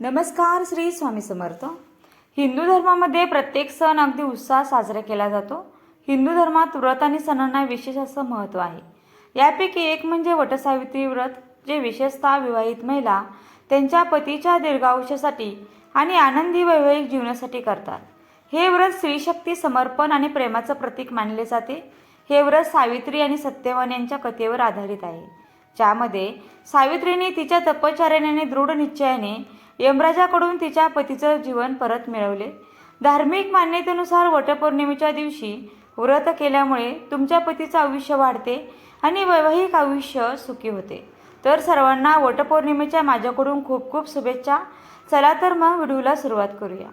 नमस्कार श्री स्वामी समर्थ. हिंदू धर्मामध्ये प्रत्येक सण अगदी उत्साहात साजरा केला जातो. हिंदू धर्मात व्रत आणि सणांना विशेष असं महत्त्व आहे. यापैकी एक म्हणजे वटसावित्री व्रत जे विशेषतः विवाहित महिला त्यांच्या पतीच्या दीर्घायुष्यासाठी आणि आनंदी वैवाहिक जीवनासाठी करतात. हे व्रत स्त्रीशक्ती समर्पण आणि प्रेमाचं प्रतीक मानले जाते. हे व्रत सावित्री आणि सत्यवान यांच्या कथेवर आधारित आहे. ज्यामध्ये सावित्रीने तिच्या तपश्चर्याने आणि दृढ निश्चयाने यमराजाकडून तिच्या पतीचं जीवन परत मिळवले. धार्मिक मान्यतेनुसार वटपौर्णिमेच्या दिवशी व्रत केल्यामुळे तुमच्या पतीचं आयुष्य वाढते आणि वैवाहिक आयुष्य सुखी होते. तर सर्वांना वटपौर्णिमेच्या माझ्याकडून खूप खूप शुभेच्छा. चला तर मग व्हिडिओला सुरुवात करूया.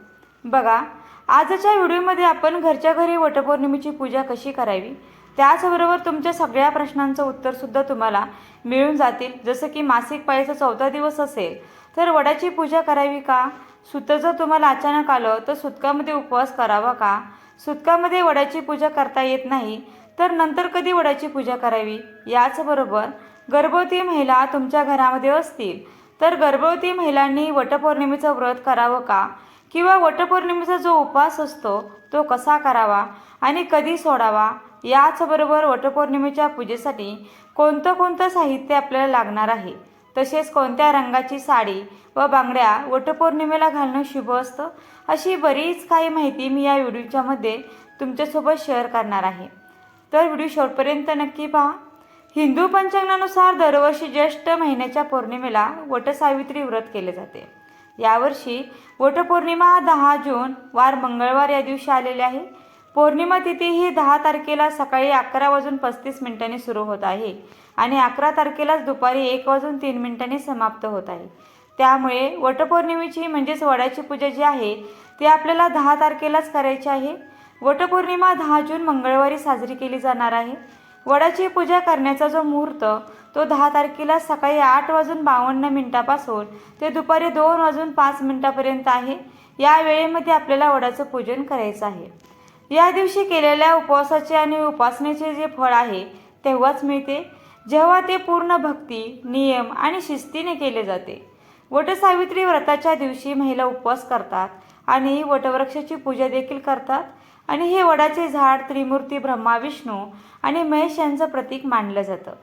बघा आजच्या व्हिडिओमध्ये आपण घरच्या घरी वटपौर्णिमेची पूजा कशी करावी? त्याचबरोबर तुमच्या सगळ्या प्रश्नांचं उत्तरसुद्धा तुम्हाला मिळून जातील. जसं की मासिक पाळीचा चौथा दिवस असेल तर वडाची पूजा करावी का? सुत जर तुम्हाला अचानक आलं तर सुतकामध्ये उपवास करावा का? सुतकामध्ये वडाची पूजा करता येत नाही तर नंतर कधी वडाची पूजा करावी? याचबरोबर गर्भवती महिला तुमच्या घरामध्ये असतील तर गर्भवती महिलांनी वटपौर्णिमेचं व्रत करावं का? किंवा वटपौर्णिमेचा जो उपवास असतो तो कसा करावा आणि कधी सोडावा? याचबरोबर वटपौर्णिमेच्या पूजेसाठी कोणतं कोणतं साहित्य आपल्याला लागणार आहे? तसेच कोणत्या रंगाची साडी व बांगड्या वटपौर्णिमेला घालणं शुभ असतं अशी बरीच काही माहिती मी या व्हिडिओच्यामध्ये तुमच्यासोबत शेअर करणार आहे. तर व्हिडिओ शेवटपर्यंत नक्की पहा. हिंदू पंचांगानुसार दरवर्षी ज्येष्ठ महिन्याच्या पौर्णिमेला वटसावित्री व्रत केले जाते. यावर्षी वटपौर्णिमा दहा जून वार मंगळवार या दिवशी आलेले आहे. पौर्णिमा तिथी ही दहा तारखेला सकाळी अकरा वाजून पस्तीस मिनिटांनी सुरू होत आहे आणि अकरा तारखेलाच दुपारी एक वाजून तीन मिनिटांनी समाप्त होत आहे. त्यामुळे वटपौर्णिमेची म्हणजेच वडाची पूजा जी आहे ती आपल्याला दहा तारखेलाच करायची आहे. वटपौर्णिमा दहा जून मंगळवारी साजरी केली जाणार आहे. वडाची पूजा करण्याचा जो मुहूर्त तो दहा तारखेला सकाळी आठ वाजून बावन्न मिनिटापासून ते दुपारी दोन वाजून पाच मिनिटापर्यंत आहे. या वेळेमध्ये आपल्याला वडाचं पूजन करायचं आहे. या दिवशी केलेल्या उपवासाचे आणि उपासनेचे जे फळ आहे तेव्हाच मिळते. जेव्हा ते पूर्ण भक्ती नियम आणि शिस्तीने केले जाते. वटसावित्री व्रताच्या दिवशी महिला उपवास करतात आणि वटवृक्षाची पूजा देखील करतात. आणि हे वडाचे झाड त्रिमूर्ती ब्रह्मा विष्णू आणि महेश यांचं प्रतीक मानलं जातं.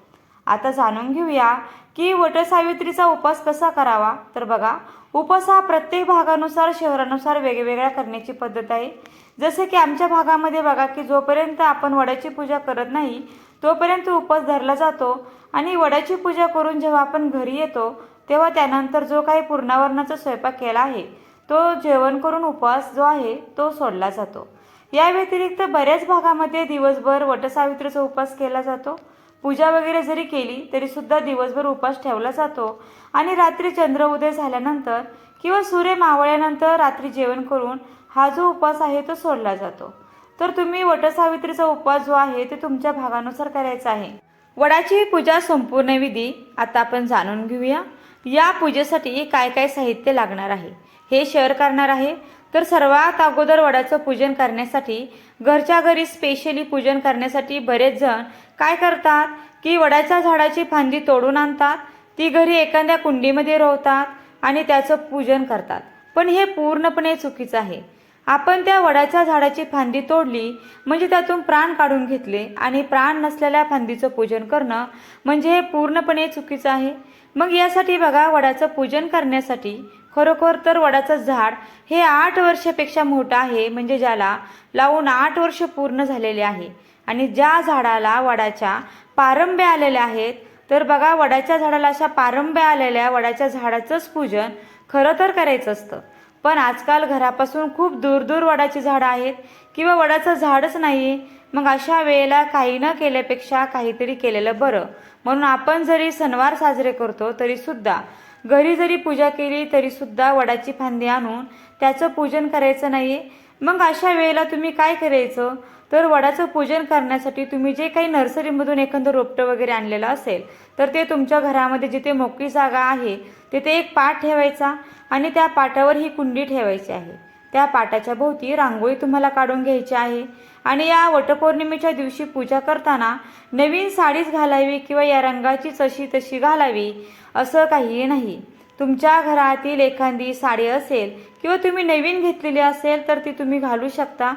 आता जाणून घेऊया की वटसावित्रीचा उपवास कसा करावा? तर बघा उपवास हा प्रत्येक भागानुसार शहरानुसार वेगवेगळ्या करण्याची पद्धत आहे. जसे की आमच्या भागामध्ये बघा की जोपर्यंत आपण वडाची पूजा करत नाही तोपर्यंत उपवास धरला जातो आणि वडाची पूजा करून जेव्हा आपण घरी येतो तेव्हा त्यानंतर जो काही पूर्णावरणाचा स्वयंपाक केला आहे तो जेवण करून उपवास जो आहे तो सोडला जातो. या व्यतिरिक्त बऱ्याच भागामध्ये दिवसभर वटसावित्रीचा उपवास केला जातो. पूजा वगैरे जरी केली तरीसुद्धा दिवसभर उपवास ठेवला जातो. आणि रात्री चंद्र उदय झाल्यानंतर किंवा सूर्य मावळल्यानंतर रात्री जेवण करून हा जो उपवास आहे तो सोडला जातो. तर तुम्ही वटसावित्रीचा उपवास जो आहे ते तुमच्या भागानुसार करायचा आहे. वडाची पूजा संपूर्ण विधी आता आपण जाणून घेऊया. या पूजेसाठी काय काय साहित्य लागणार आहे? हे शेअर करणार आहे. तर सर्वात अगोदर वडाचं पूजन करण्यासाठी घरच्या घरी स्पेशली पूजन करण्यासाठी बरेच जण काय करतात? की वडाच्या झाडाची फांदी तोडून आणतात ती घरी एखाद्या कुंडीमध्ये रोवतात आणि त्याचं पूजन करतात. पण हे पूर्णपणे चुकीचं आहे. आपण त्या वडाच्या झाडाची फांदी तोडली म्हणजे त्यातून प्राण काढून घेतले आणि प्राण नसलेल्या फांदीचं पूजन करणं म्हणजे हे पूर्णपणे चुकीचं आहे. मग यासाठी बघा वडाचं पूजन करण्यासाठी खरोखर तर वडाचं झाड हे आठ वर्षापेक्षा मोठं आहे म्हणजे ज्याला लावून आठ वर्ष पूर्ण झालेले आहे. आणि ज्या झाडाला वडाच्या पारंब्या आलेल्या आहेत तर बघा वडाच्या झाडाला अशा पारंब्या आलेल्या वडाच्या झाडाचंच पूजन खरं तर करायचं असतं. पण आजकाल घरापासून खूप दूर दूर वडाची झाडं आहेत. किंवा वडाचं झाडच नाही मग अशा वेळेला काही न केल्यापेक्षा काहीतरी केलेलं बरं. म्हणून आपण जरी सणवार साजरे करतो तरी सुद्धा घरी जरी पूजा केली तरी सुद्धा वडाची फांदी आणून त्याचं पूजन करायचं नाही मग अशा वेळेला तुम्ही काय करायचं? तर वडाचं पूजन करण्यासाठी तुम्ही जे काही नर्सरीमधून एखादं रोपटं वगैरे आणलेलं असेल तर ते तुमच्या घरामध्ये जिथे मोकळी जागा आहे तिथे एक पाट ठेवायचा आणि त्या पाटावर ही कुंडी ठेवायची आहे. त्या पाटाच्या भोवती रांगोळी तुम्हाला काढून घ्यायची आहे आणि या वटपौर्णिमेच्या दिवशी पूजा करताना नवीन साडीच घालावी किंवा या रंगाचीच अशी तशी घालावी असं काहीही नाही. तुमच्या घरातील एखादी साडी असेल किंवा तुम्ही नवीन घेतलेली असेल तर ती तुम्ही घालू शकता.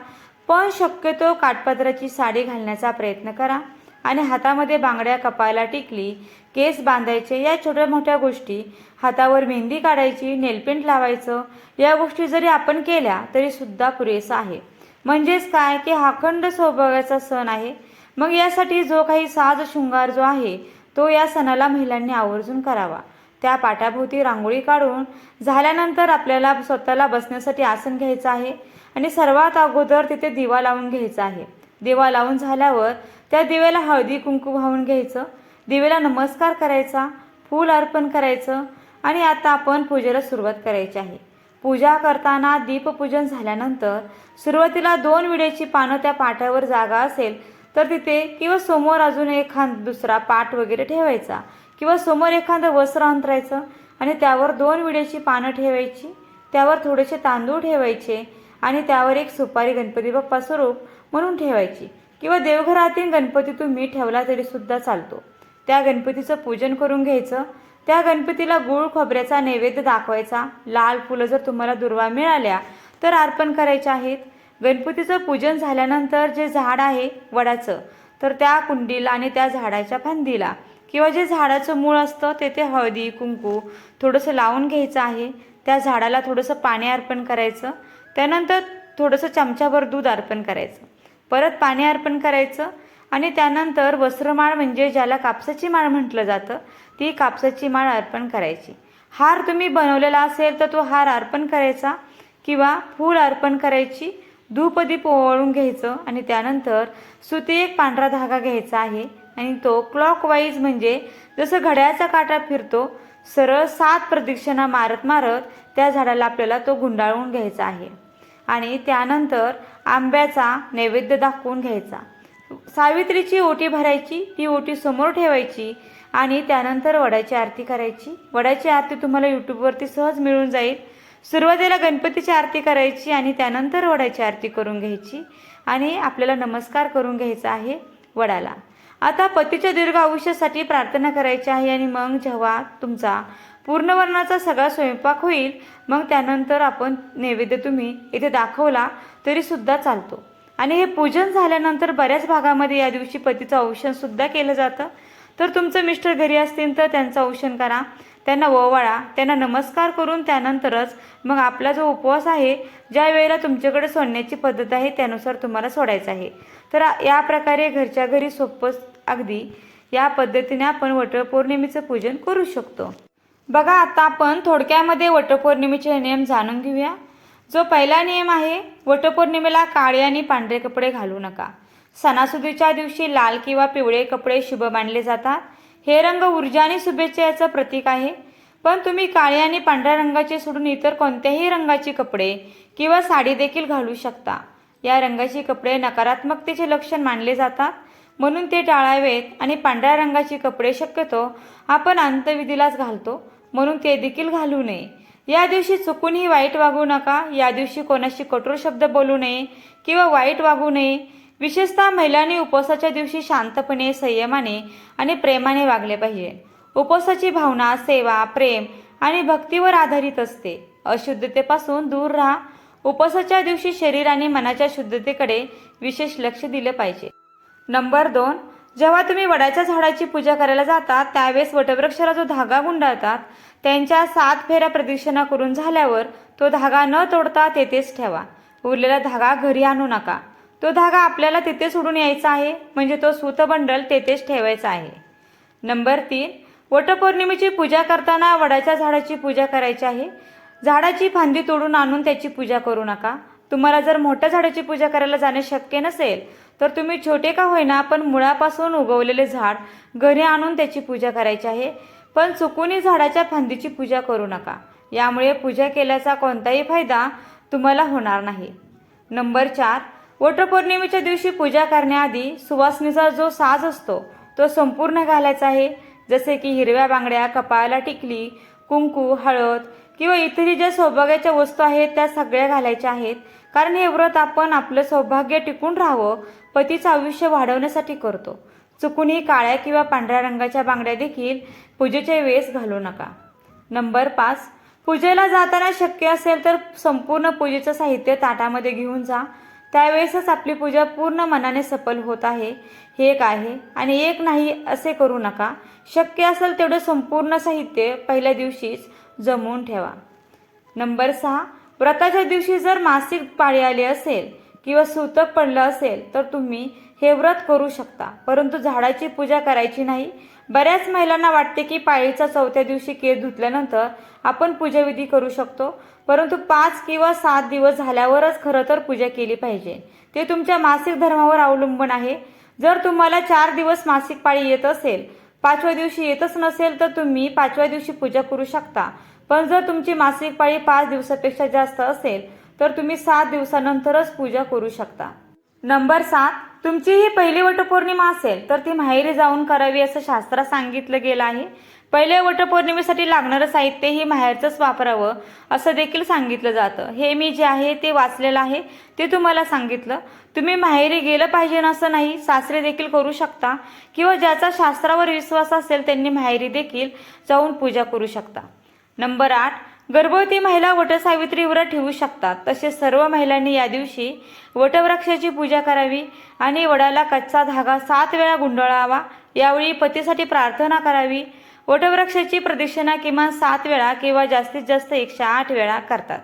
पण शक्यतो काठपदराची साडी घालण्याचा प्रयत्न करा. आणि हातामध्ये बांगड्या कपायला टिकली केस बांधायचे या छोट्या मोठ्या गोष्टी हातावर मेहंदी काढायची नेलपेंट लावायचं या गोष्टी जरी आपण केल्या तरी सुद्धा पुरेसं आहे. म्हणजेच काय की हा अखंड सौभाग्याचा सण आहे. मग यासाठी जो काही साज शृंगार जो आहे तो या सणाला महिलांनी आवर्जून करावा. त्या पाटाभोवती रांगोळी काढून झाल्यानंतर आपल्याला स्वतःला बसण्यासाठी आसन घ्यायचं आहे आणि सर्वात अगोदर तिथे दिवा लावून घ्यायचा आहे. दिवा लावून झाल्यावर त्या दिव्याला हळदी कुंकू वाहून घ्यायचं. दिवेला नमस्कार करायचा फूल अर्पण करायचं आणि आता आपण पूजेला सुरुवात करायची आहे. पूजा करताना दीपपूजन झाल्यानंतर सुरुवातीला दोन विड्याची पानं त्या पाट्यावर जागा असेल तर तिथे किंवा समोर अजून एखाद दुसरा पाट वगैरे ठेवायचा. किंवा समोर एखादं वस्त्र अंतरायचं आणि त्यावर दोन विड्याची पानं ठेवायची त्यावर थोडेसे तांदूळ ठेवायचे आणि त्यावर एक सुपारी गणपती बाप्पा स्वरूप म्हणून ठेवायची. किंवा देवघरातील गणपती तुम्ही ठेवला तरी सुद्धा चालतो. त्या गणपतीचं पूजन करून घ्यायचं. त्या गणपतीला गुळ खोबऱ्याचा नैवेद्य दाखवायचा. लाल फुलं जर तुम्हाला दुर्वा मिळाल्या तर अर्पण करायचे आहेत. गणपतीचं पूजन झाल्यानंतर जे झाड आहे वडाचं तर त्या कुंडीला आणि त्या झाडाच्या फांदीला किंवा जे झाडाचं मूळ असतं तेथे हळदी कुंकू थोडंसं लावून घ्यायचं आहे. त्या झाडाला थोडंसं पाणी अर्पण करायचं. त्यानंतर थोडंसं चमच्याभर दूध अर्पण करायचं. परत पाणी अर्पण करायचं आणि त्यानंतर वस्त्रमाळ म्हणजे ज्याला कापसाची माळ म्हटलं जातं ती कापसाची माळ अर्पण करायची. हार तुम्ही बनवलेला असेल तर तो हार अर्पण करायचा किंवा फूल अर्पण करायची. धूपदीप ओवाळून घ्यायचं आणि त्यानंतर सुती एक पांढरा धागा घ्यायचा आहे आणि तो क्लॉकवाईज म्हणजे जसं घड्याळाचा काटा फिरतो सरळ सात प्रदक्षिणा मारत मारत त्या झाडाला आपल्याला तो गुंडाळून घ्यायचा आहे. आणि त्यानंतर आंब्याचा नैवेद्य दाखवून घ्यायचा. सावित्रीची ओटी भरायची ती ओटी समोर ठेवायची आणि त्यानंतर वडाची आरती करायची. वडाची आरती तुम्हाला यूट्यूबवरती सहज मिळून जाईल. सुरुवातीला गणपतीची आरती करायची आणि त्यानंतर वडाची आरती करून घ्यायची आणि आपल्याला नमस्कार करून घ्यायचा आहे वडाला. आता पतीच्या दीर्घ आयुष्यासाठी प्रार्थना करायची आहे आणि मग जेव्हा तुमचा पूर्णवर्णाचा सगळा स्वयंपाक होईल मग त्यानंतर आपण नैवेद्य तुम्ही इथे दाखवला तरी सुद्धा चालतो. आणि हे पूजन झाल्यानंतर बऱ्याच भागामध्ये या दिवशी पतीचं औषण सुद्धा केलं जातं. तर तुमचं मिस्टर घरी असतील तर त्यांचं औषण करा. त्यांना ओवाळा त्यांना नमस्कार करून त्यानंतरच मग आपला जो उपवास आहे ज्या वेळेला तुमच्याकडे सोडण्याची पद्धत आहे त्यानुसार तुम्हाला सोडायचा आहे. तर या प्रकारे घरच्या घरी सोपं अगदी या पद्धतीने आपण वटपौर्णिमेचं पूजन करू शकतो. बघा आता आपण थोडक्यामध्ये वटपौर्णिमेचे नियम जाणून घेऊया. जो पहिला नियम आहे वटपौर्णिमेला काळे आणि पांढरे कपडे घालू नका. सणासुदीच्या दिवशी लाल किंवा पिवळे कपडे शुभ मानले जातात. हे रंग ऊर्जा आणि शुभेच्छेचं प्रतीक आहे. पण तुम्ही काळे आणि पांढऱ्या रंगाचे सोडून इतर कोणत्याही रंगाचे कपडे किंवा साडी देखील घालू शकता. या रंगाचे कपडे नकारात्मकतेचे लक्षण मानले जातात. म्हणून ते टाळावेत आणि पांढऱ्या रंगाचे कपडे शक्यतो आपण अंतविधीलाच घालतो. म्हणून ते देखील घालू नये. या दिवशी चुकूनही वाईट वागू नका. या दिवशी कोणाशी कठोर शब्द बोलू नये किंवा वाईट वागू नये. विशेषतः महिलांनी उपवासाच्या दिवशी शांतपणे संयमाने आणि प्रेमाने वागले पाहिजे. उपवासाची भावना सेवा प्रेम आणि भक्तीवर आधारित असते. अशुद्धतेपासून दूर राहा. उपवासाच्या दिवशी शरीर आणि मनाच्या शुद्धतेकडे विशेष लक्ष दिलं पाहिजे. नंबर दोन जेव्हा तुम्ही वडाच्या झाडाची पूजा करायला जाता त्यावेळेस वटवृक्षाला जो धागा गुंडाळतात त्यांच्या सात फेऱ्या प्रदक्षिणा करून झाल्यावर तो धागा न तोडता तेथेच ठेवा. उरलेला धागा घरी आणू नका. तो धागा आपल्याला तिथे सोडून यायचा आहे. म्हणजे तो सूतबंडल तेथेच ठेवायचा आहे. नंबर तीन. वटपौर्णिमेची पूजा करताना वडाच्या झाडाची पूजा करायची आहे. झाडाची फांदी तोडून आणून त्याची पूजा करू नका. तुम्हाला जर मोठ्या झाडाची पूजा करायला जाणे शक्य नसेल तर तुम्ही छोटे का होईना पण मुळापासून उगवलेले झाड घरी आणून त्याची पूजा करायची आहे. पण चुकूनही झाडाच्या फांदीची पूजा करू नका. यामुळे पूजा केल्याचा कोणताही फायदा तुम्हाला होणार नाही. नंबर चार. वटपौर्णिमेच्या दिवशी पूजा करण्याआधी सुवासनीचा जो साज असतो तो संपूर्ण घालायचा आहे. जसे की हिरव्या बांगड्या कपाळाला टिकली कुंकू हळद किंवा इतरही ज्या सौभाग्याच्या वस्तू आहेत त्या सगळ्या घालायच्या आहेत. कारण हे व्रत आपण आपलं सौभाग्य टिकून राहावं पतीचं आयुष्य वाढवण्यासाठी करतो. चुकूनही काळ्या किंवा पांढऱ्या रंगाच्या बांगड्या देखील पूजेच्या वेळेस घालू नका. नंबर पाच. पूजेला जाताना शक्य असेल तर संपूर्ण पूजेचं साहित्य ताटामध्ये घेऊन जा. त्यावेळेसच आपली पूजा पूर्ण मनाने सफल होत आहे. हे एक आहे. आणि एक नाही असे करू नका. शक्य असेल तेवढं संपूर्ण साहित्य पहिल्या दिवशीच जमवून ठेवा. नंबर सहा. व्रताच्या दिवशी जर मासिक पाळी आली असेल किंवा सूतक पडलं असेल तर तुम्ही हे व्रत करू शकता. परंतु झाडाची पूजा करायची नाही. बऱ्याच महिलांना वाटते की पाळीचा चौथ्या दिवशी केस धुतल्यानंतर आपण पूजाविधी करू शकतो. परंतु पाच किंवा सात दिवस झाल्यावरच खरं तर पूजा केली पाहिजे. ते तुमच्या मासिक धर्मावर अवलंबून आहे. जर तुम्हाला चार दिवस मासिक पाळी येत असेल पाचव्या दिवशी येतच नसेल तर तुम्ही पाचव्या दिवशी पूजा करू शकता. पण जर तुमची मासिक पाळी पाच दिवसापेक्षा जास्त असेल तर तुम्ही सात दिवसानंतरच पूजा करू शकता. नंबर सात तुमची ही पहिली वटपौर्णिमा असेल तर ती माहेरी जाऊन करावी असं शास्त्रात सांगितलं गेलं आहे. पहिल्या वटपौर्णिमेसाठी लागणारं साहित्य हे माहेरचंच वापरावं असं देखील सांगितलं जातं. हे मी जे आहे ते वाचलेलं आहे ते तुम्हाला सांगितलं. तुम्ही माहेरी गेलं पाहिजे असं नाही सासरे देखील करू शकता किंवा ज्याचा शास्त्रावर विश्वास असेल त्यांनी माहेरी देखील जाऊन पूजा करू शकता. नंबर आठ गर्भवती महिला वटसावित्री व्रत ठेवू शकतात. तसेच सर्व महिलांनी या दिवशी वटवृक्षाची पूजा करावी आणि वडाला कच्चा धागा सात वेळा गुंडाळावा. यावेळी पतीसाठी प्रार्थना करावी. वटवृक्षाची प्रदक्षिणा किमान सात वेळा किंवा जास्तीत जास्त एकशे आठ वेळा करतात.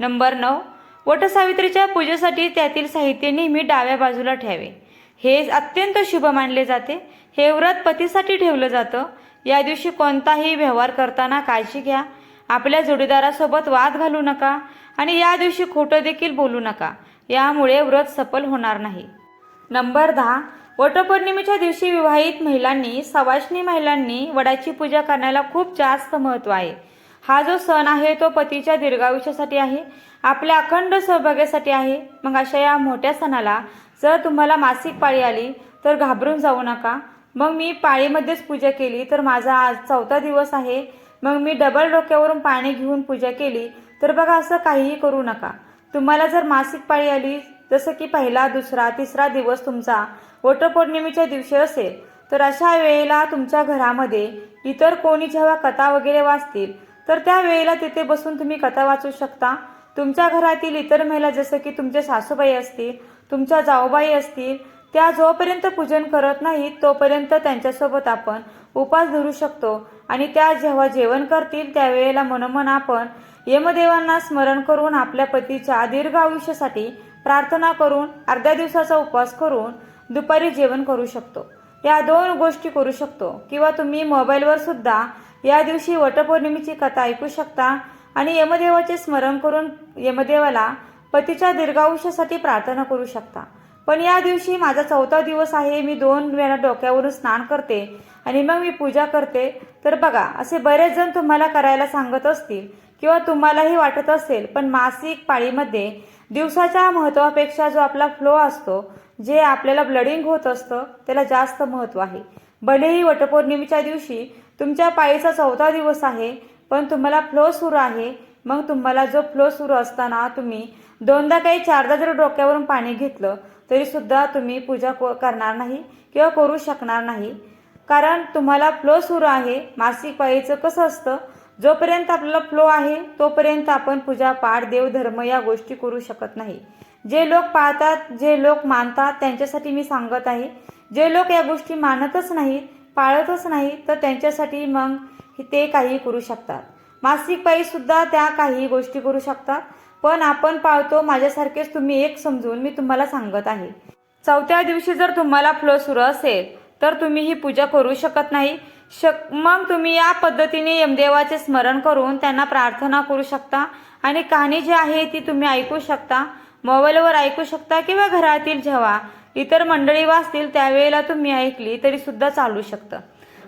नंबर नऊ. वटसावित्रीच्या पूजेसाठी त्यातील साहित्य नेहमी डाव्या बाजूला ठेवे हे अत्यंत शुभ मानले जाते. हे व्रत पतीसाठी ठेवलं जातं. या दिवशी कोणताही व्यवहार करताना काळजी घ्या. आपल्या जोडीदारासोबत वाद घालू नका आणि या दिवशी खोटं देखील बोलू नका. यामुळे व्रत सफल होणार नाही. नंबर दहा. वटपौर्णिमेच्या दिवशी विवाहित महिलांनी सवाष्णी महिलांनी वडाची पूजा करण्याला खूप जास्त महत्त्व आहे. हा जो सण आहे तो पतीच्या दीर्घायुष्यासाठी आहे आपल्या अखंड सौभाग्यासाठी आहे. मग अशा या मोठ्या सणाला जर तुम्हाला मासिक पाळी आली तर घाबरून जाऊ नका. मग मी पाळीमध्येच पूजा केली तर माझा आज चौथा दिवस आहे. मग मी डबल डोक्यावरून पाणी घेऊन पूजा केली तर बघा असं काहीही करू नका. तुम्हाला जर मासिक पाळी आली जसं की पहिला दुसरा तिसरा दिवस तुमचा वटपौर्णिमेच्या दिवशी असेल तर अशा वेळेला तुमच्या घरामध्ये इतर कोणी जेव्हा कथा वगैरे वाचतील तर त्या वेळेला तिथे बसून तुम्ही कथा वाचू शकता. तुमच्या घरातील इतर महिला जसं की तुमचे सासूबाई असतील तुमच्या जाऊबाई असतील त्या जोपर्यंत पूजन करत नाहीत तोपर्यंत त्यांच्यासोबत आपण उपास धरू शकतो. आणि त्या जेव्हा जेवण करतील त्यावेळेला मनोमन आपण यमदेवांना स्मरण करून आपल्या पतीच्या दीर्घ आयुष्यासाठी प्रार्थना करून अर्ध्या दिवसाचा उपवास करून दुपारी जेवण करू शकतो. या दोन गोष्टी करू शकतो. किंवा तुम्ही मोबाईलवर सुद्धा या दिवशी वटपौर्णिमेची कथा ऐकू शकता आणि यमदेवाचे स्मरण करून यमदेवाला पतीच्या दीर्घायुष्यासाठी प्रार्थना करू शकता. पण या दिवशी माझा चौथा दिवस आहे मी दोन वेळा डोक्यावरून स्नान करते आणि मग मी पूजा करते. तर बघा असे बरेच जण तुम्हाला करायला सांगत असतील किंवा तुम्हालाही वाटत असेल पण मासिक पाळीमध्ये दिवसाच्या महत्वापेक्षा जो आपला फ्लो असतो जे आपल्याला ब्लडिंग होत असतं त्याला जास्त महत्त्व आहे. भलेही वटपौर्णिमेच्या दिवशी तुमच्या पाळीचा चौथा दिवस आहे पण तुम्हाला फ्लो सुरू आहे. मग तुम्हाला जो फ्लो सुरू असताना तुम्ही दोनदा काही चारदा जर डोक्यावरून पाणी घेतलं तरी सुद्धा तुम्ही पूजा को- करणार नाही किंवा करू शकणार नाही. कारण तुम्हाला फ्लो सुरू आहे. मासिक पाळीचं कसं असतं? जोपर्यंत आपल्याला फ्लो आहे तोपर्यंत आपण पूजा पाठ देवधर्म या गोष्टी करू शकत नाही. जे लोक पाळतात जे लोक मानतात त्यांच्यासाठी मी सांगत आहे. जे लोक या गोष्टी मानतच नाहीत पाळतच नाही तर त्यांच्यासाठी मग ते काही करू शकतात. मासिक पाळी सुद्धा त्या काही गोष्टी करू शकतात. पण आपण पाळतो माझ्यासारखेच तुम्ही एक समजून मी तुम्हाला सांगत आहे. चौथ्या दिवशी जर तुम्हाला फ्लो सुरू असेल तर तुम्ही ही पूजा करू शकत नाही. शक मग तुम्ही या पद्धतीने यमदेवाचे स्मरण करून त्यांना प्रार्थना करू शकता आणि कहाणी जी आहे ती तुम्ही ऐकू शकता. मोबाईलवर ऐकू शकता किंवा घरातील जेव्हा इतर मंडळी वाचतील त्यावेळेला तुम्ही ऐकली तरी सुद्धा चालू शकतं.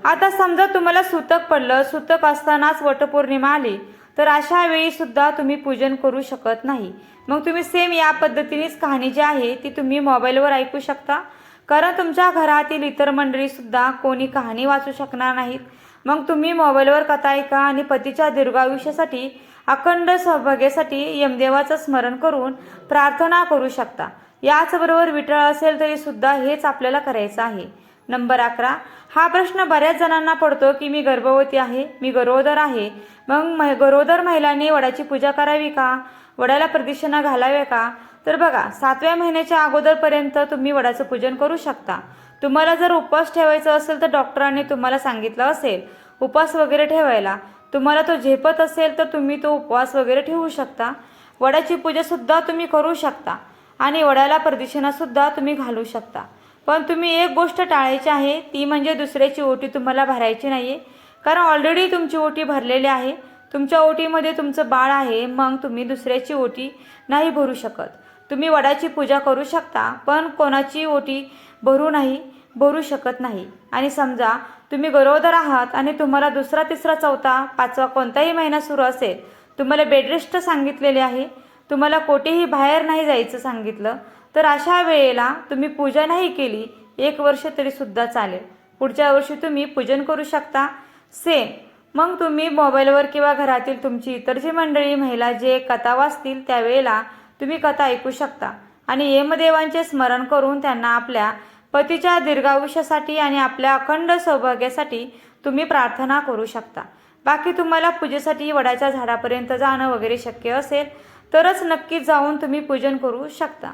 आता समजा तुम्हाला सुतक पडलं सुतक असतानाच वटपौर्णिमा आली तर अशा वेळी सुद्धा तुम्ही पूजन करू शकत नाही. मग तुम्ही सेम या पद्धतीनेच कहाणी जी आहे ती तुम्ही मोबाईलवर ऐकू शकता. कारण तुमच्या घरातील इतर मंडळी सुद्धा कोणी कहाणी वाचू शकणार नाहीत. मग तुम्ही मोबाईलवर कथा ऐका आणि पतीच्या दीर्घायुष्यासाठी अखंड सौभाग्यासाठी यमदेवाचं स्मरण करून प्रार्थना करू शकता. याचबरोबर विठळ असेल तरी सुद्धा हेच आपल्याला करायचं आहे. नंबर अकरा. हा प्रश्न बऱ्याच जणांना पडतो की मी गर्भवती आहे मी गरोदर आहे. मग म गरोदर महिलांनी वडाची पूजा करावी का? वडाला प्रदक्षिणा घालाव्या का? तर बघा सातव्या महिन्याच्या अगोदरपर्यंत तुम्ही वडाचं पूजन करू शकता. तुम्हाला जर उपवास ठेवायचा असेल तर डॉक्टरांनी तुम्हाला सांगितलं असेल उपवास वगैरे ठेवायला. तुम्हाला तो झेपत असेल तर तुम्ही तो उपवास वगैरे ठेवू शकता. वडाची पूजासुद्धा तुम्ही करू शकता आणि वडाला प्रदक्षिणासुद्धा तुम्ही घालू शकता. पण तुम्ही एक गोष्ट टाळायची आहे ती म्हणजे दुसऱ्याची ओटी तुम्हाला भरायची नाही आहे कारण ऑलरेडी तुमची ओटी भरलेली आहे. तुमच्या ओटीमध्ये तुमचं बाळ आहे मग तुम्ही दुसऱ्याची ओटी नाही भरू शकत. तुम्ही वडाची पूजा करू शकता पण कोणाची ओटी भरू नाही भरू शकत नाही. आणि समजा तुम्ही गरोदर आहात आणि तुम्हाला दुसरा तिसरा चौथा पाचवा कोणताही महिना सुरू असेल तुम्हाला बेडरेस्ट सांगितलेले आहे. तुम्हाला कोठेही बाहेर नाही जायचं सांगितलं. तर अशा वेळेला तुम्ही पूजा नाही केली एक वर्ष तरी सुद्धा चालेल. पुढच्या वर्षी तुम्ही पूजन करू शकता. सेम. मग तुम्ही मोबाईलवर किंवा घरातील तुमची इतर जी मंडळी महिला जे कथा वाचतील त्यावेळेला तुम्ही कथा ऐकू शकता. आणि यमदेवांचे स्मरण करून त्यांना आपल्या पतीच्या दीर्घायुष्यासाठी आणि आपल्या अखंड सौभाग्यासाठी तुम्ही प्रार्थना करू शकता. बाकी तुम्हाला पूजेसाठी वडाच्या झाडापर्यंत जाणं वगैरे शक्य असेल तरच नक्कीच जाऊन तुम्ही पूजन करू शकता.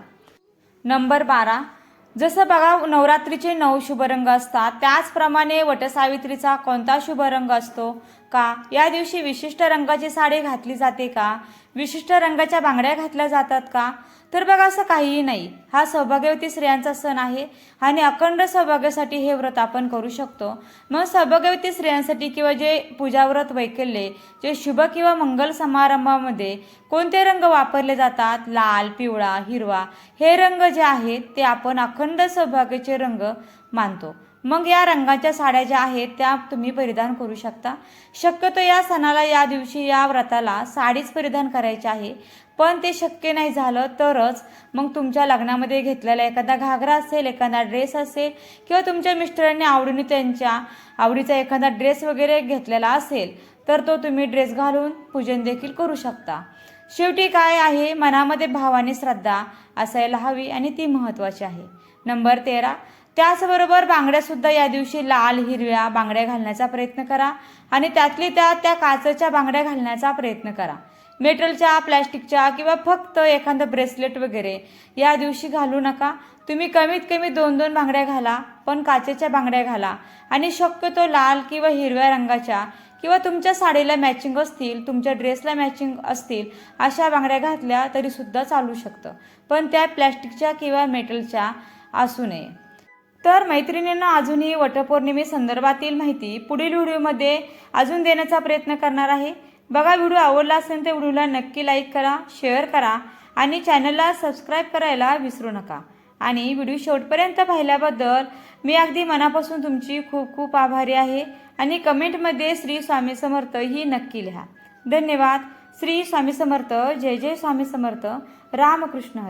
नंबर बारा. जसं बघा नवरात्रीचे नऊ शुभ रंग असतात. त्याचप्रमाणे वटसावित्रीचा कोणता शुभ रंग असतो का? या दिवशी विशिष्ट रंगाची साडी घातली जाते का? विशिष्ट रंगाच्या बांगड्या घातल्या जातात का? तर बघा असं काहीही नाही. हा सौभाग्यवती स्त्रियांचा सण आहे आणि अखंड सौभाग्यासाठी हे व्रत आपण करू शकतो. मग सौभाग्यवती स्त्रियांसाठी किंवा जे पूजाव्रत वैकल्ये जे शुभ किंवा मंगल समारंभामध्ये कोणते रंग वापरले जातात? लाल पिवळा हिरवा हे रंग जे आहेत ते आपण अखंड सौभाग्याचे रंग मानतो. मग या रंगाच्या साड्या ज्या आहेत त्या तुम्ही परिधान करू शकता. शक्यतो या सणाला या दिवशी या व्रताला साडीच परिधान करायची आहे. पण ते शक्य नाही झालं तरच मग तुमच्या लग्नामध्ये घेतलेला एखादा घागरा असेल एखादा ड्रेस असेल किंवा तुमच्या मिस्टरांनी आवडीने त्यांच्या आवडीचा एखादा ड्रेस वगैरे घेतलेला असेल तर तो तुम्ही ड्रेस घालून पूजन देखील करू शकता. शेवटी काय आहे मनामध्ये भावाने श्रद्धा असायला हवी आणि ती महत्त्वाची आहे. नंबर तेरा त्याचबरोबर बांगड्यासुद्धा या दिवशी लाल हिरव्या बांगड्या घालण्याचा प्रयत्न करा आणि त्यातली त्यात त्या काचेच्या बांगड्या घालण्याचा प्रयत्न करा. मेटलच्या प्लॅस्टिकच्या किंवा फक्त एखादं ब्रेसलेट वगैरे या दिवशी घालू नका. तुम्ही कमीत कमी दोन दोन बांगड्या घाला पण काचेच्या बांगड्या घाला आणि शक्यतो लाल किंवा हिरव्या रंगाच्या किंवा तुमच्या साडीला मॅचिंग असतील तुमच्या ड्रेसला मॅचिंग असतील अशा बांगड्या घातल्या तरीसुद्धा चालू शकतं. पण त्या प्लॅस्टिकच्या किंवा मेटलच्या असू नये. तर मैत्रिणींना अजूनही वटपौर्णिमे संदर्भातील माहिती पुढील व्हिडिओमध्ये अजून देण्याचा प्रयत्न करणार आहे. बघा व्हिडिओ आवडला असेल तर व्हिडिओला नक्की लाईक करा शेअर करा आणि चॅनलला सबस्क्राईब करायला विसरू नका. आणि व्हिडिओ शेवटपर्यंत पाहिल्याबद्दल मी अगदी मनापासून तुमची खूप खूप आभारी आहे आणि कमेंटमध्ये श्री स्वामी समर्थ ही नक्की लिहा. धन्यवाद. श्री स्वामी समर्थ. जय जय स्वामी समर्थ. रामकृष्ण